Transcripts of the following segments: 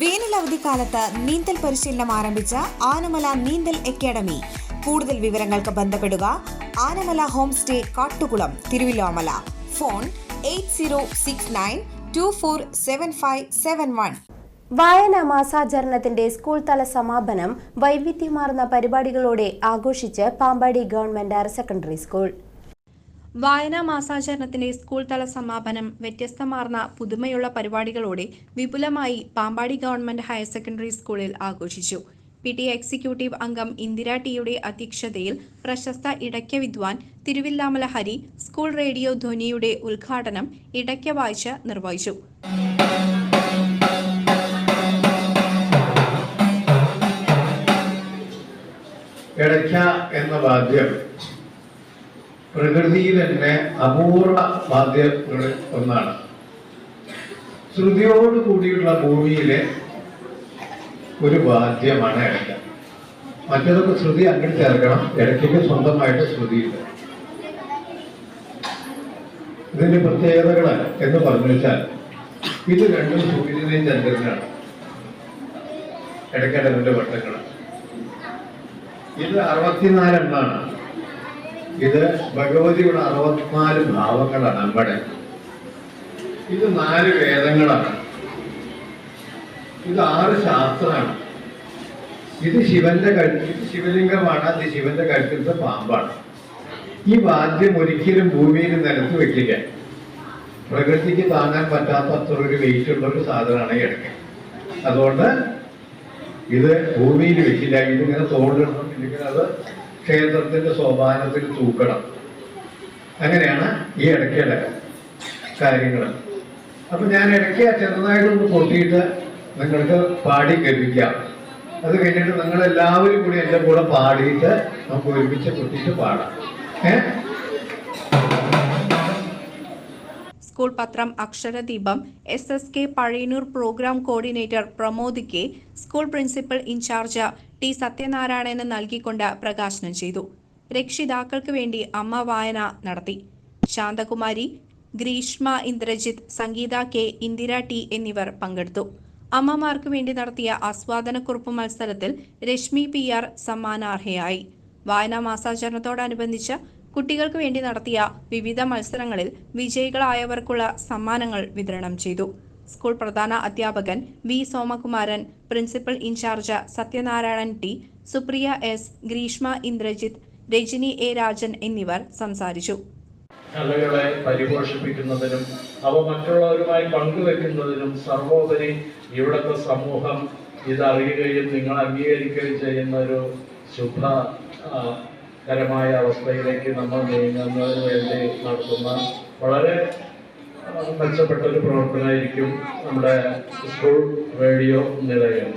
വേനൽ അവധിക്കാലത്ത് നീന്തൽ പരിശീലനം ആരംഭിച്ച ആനമല നീന്തൽ അക്കാദമി. കൂടുതൽ വിവരങ്ങൾക്ക് ബന്ധപ്പെടുക Anamala home stay Kattukulam Thiruvillamala. Phone eight zero six nine two four seven five seven one. വായന മാസാചരണത്തിന്റെ സ്കൂൾ തല സമാപനം വൈവിധ്യമാർന്ന പരിപാടികളോടെ ആഘോഷിച്ച് Pampady government higher secondary school. വായനാ മാസാചരണത്തിന്റെ സ്കൂൾ തല സമാപനം വ്യത്യസ്തമാർന്ന പുതുമയുള്ള പരിപാടികളോടെ വിപുലമായി പാമ്പാടി ഗവൺമെന്റ് ഹയർ സെക്കൻഡറി സ്കൂളിൽ ആഘോഷിച്ചു. പി ടി എക്സിക്യൂട്ടീവ് അംഗം ഇന്ദിര ടിയുടെ അധ്യക്ഷതയിൽ പ്രശസ്ത ഇടയ്ക്ക വിദ്വാൻ തിരുവില്ലാമല ഹരി സ്കൂൾ റേഡിയോ ധ്വനിയുടെ ഉദ്ഘാടനം ഇടയ്ക്ക വായിച്ച് നിർവഹിച്ചു. എന്ന വാദ്യം പ്രകൃതിയിൽ തന്നെ അപൂർവ വാദ്യങ്ങളിൽ ഒന്നാണ്. ശ്രുതിയോട് കൂടിയുള്ള ഭൂമിയിലെ ഒരു വാദ്യമാണ് ഇടയ്ക്ക മറ്റേതൊക്കെ ശ്രുതി അങ്ങനെ ചേർക്കണം. ഇടയ്ക്കൊക്കെ സ്വന്തമായിട്ട് ശ്രുതിയില്ല. ഇതിന്റെ പ്രത്യേകതകൾ എന്ന് പറഞ്ഞു വെച്ചാൽ ഇത് രണ്ടും സൂര്യനെയും ചന്ദ്രനാണ്. ഇടയ്ക്കിടവിന്റെ വട്ടങ്ങൾ ഇത് അറുപത്തിനാലെണ്ണാണ് ഇത് ഭഗവതിയുടെ അറുപത്തിനാല് ഭാവങ്ങളാണ് നമ്മുടെ. ഇത് നാല് വേദങ്ങളാണ്. ഇത് ആറ് ശാസ്ത്രമാണ്. ഇത് ശിവന്റെ കഴുത്ത് ഇത് ശിവലിംഗമാണ് അത് ശിവന്റെ കഴുത്തിലത്തെ പാമ്പാണ്. ഈ വാദ്യം ഒരിക്കലും ഭൂമിയിൽ നിലത്ത് വെക്കില്ല. പ്രകൃതിക്ക് താങ്ങാൻ പറ്റാത്ത അത്ര ഒരു വെയിറ്റ് ഉള്ള ഒരു സാധനമാണ് ഇടയ്ക്ക്. അതുകൊണ്ട് ഇത് ഭൂമിയിൽ വെക്കില്ല. ഇതിങ്ങനെ തോണ്ടിടണം ഇല്ലെങ്കിൽ അത് ക്ഷേത്രത്തിന്റെ സോപാനത്തിൽ തൂക്കണം. അങ്ങനെയാണ് ഈ ഇടയ്ക്കയുടെ കാര്യങ്ങൾ അപ്പൊ ഞാൻ ഇടയ്ക്ക് ചെറുതായിട്ടൊന്ന് പൊട്ടിയിട്ട് നിങ്ങൾക്ക് പാടി കേൾപ്പിക്കാം. അത് കഴിഞ്ഞിട്ട് നിങ്ങൾ എല്ലാവരും കൂടി എന്റെ കൂടെ പാടിയിട്ട് നമുക്ക് ഒരുമിച്ച് പൊട്ടിയിട്ട് പാടാം. ഏഹ് സ്കൂൾ പത്രം അക്ഷരദീപം S S K Pazhayannur program coordinator Pramod K school principal incharge T Satyanarayanan നൽകിക്കൊണ്ട് പ്രകാശനം ചെയ്തു. രക്ഷിതാക്കൾക്ക് വേണ്ടി അമ്മ വായന നടത്തി. ശാന്തകുമാരി ഗ്രീഷ്മ ഇന്ദ്രജിത്ത് സംഗീത കെ ഇന്ദിര ടി എന്നിവർ പങ്കെടുത്തു. അമ്മമാർക്ക് വേണ്ടി നടത്തിയ ആസ്വാദനക്കുറിപ്പ് മത്സരത്തിൽ രശ്മി പി ആർ സമ്മാനാർഹയായി. വായനാ മാസാചരണത്തോടനുബന്ധിച്ച് കുട്ടികൾക്ക് വേണ്ടി നടത്തിയ വിവിധ മത്സരങ്ങളിൽ വിജയികളായവർക്കുള്ള സമ്മാനങ്ങൾ വിതരണം ചെയ്തു. സ്കൂൾ പ്രധാന അധ്യാപകൻ V Somakumaran principal incharge Sathyanarayanan T Supriya S Greeshma Indrajith Rajani A Rajan എന്നിവർ സംസാരിച്ചു. കലകളെ പരിപോഷിപ്പിക്കുന്നതിനും അവ മറ്റുള്ളവരുമായി പങ്കുവെക്കുന്നതിനും സർവോപരി ഇവിടുത്തെ സമൂഹം ഇതറിയുകയും നിങ്ങൾ അംഗീകരിക്കുകയും ചെയ്യുന്ന ഒരു ശുഭകരമായ കരമായ അവസ്ഥയിലേക്ക് നമ്മൾ നീങ്ങുന്നതിന് വേണ്ടി നടത്തുന്ന വളരെ മെച്ചപ്പെട്ട ഒരു പ്രവർത്തനമായിരിക്കും നമ്മുടെ സ്കൂൾ റേഡിയോ നിലയം.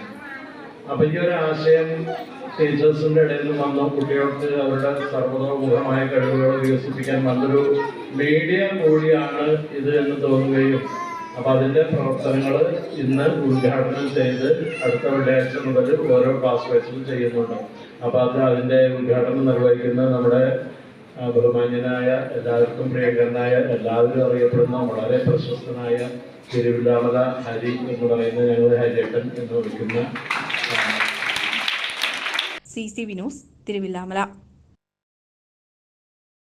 അപ്പൊ ഈ ഒരു ആശയം ടീച്ചേഴ്സിന്റെ ഇടയിൽ നിന്ന് വന്നു. കുട്ടികൾക്ക് അവരുടെ സർവതോമുഖമായ കഴിവുകൾ വികസിപ്പിക്കാൻ നല്ലൊരു മീഡിയ കൂടിയാണ് ഇത് എന്ന് തോന്നുകയും അപ്പൊ അതിന്റെ പ്രവർത്തനങ്ങൾ ഇന്ന് ഉദ്ഘാടനം ചെയ്ത് അടുത്ത വെള്ളിയാഴ്ച മുതൽ ഓരോ ക്ലാസ് വെച്ചും ചെയ്യുന്നുണ്ട്. അപ്പൊ അത് അതിന്റെ ഉദ്ഘാടനം നിർവഹിക്കുന്ന നമ്മുടെ ബഹുമാന്യനായ എല്ലാവർക്കും പ്രിയങ്കരനായ എല്ലാവരും അറിയപ്പെടുന്ന വളരെ പ്രശസ്തനായ തിരുവില്ലാമല ഹരി എന്ന് പറയുന്ന ഞങ്ങൾ ഹരിയേട്ടൻ എന്ന് വിളിക്കുന്ന സി സി വിനോസ് തിരുവില്ലാമല.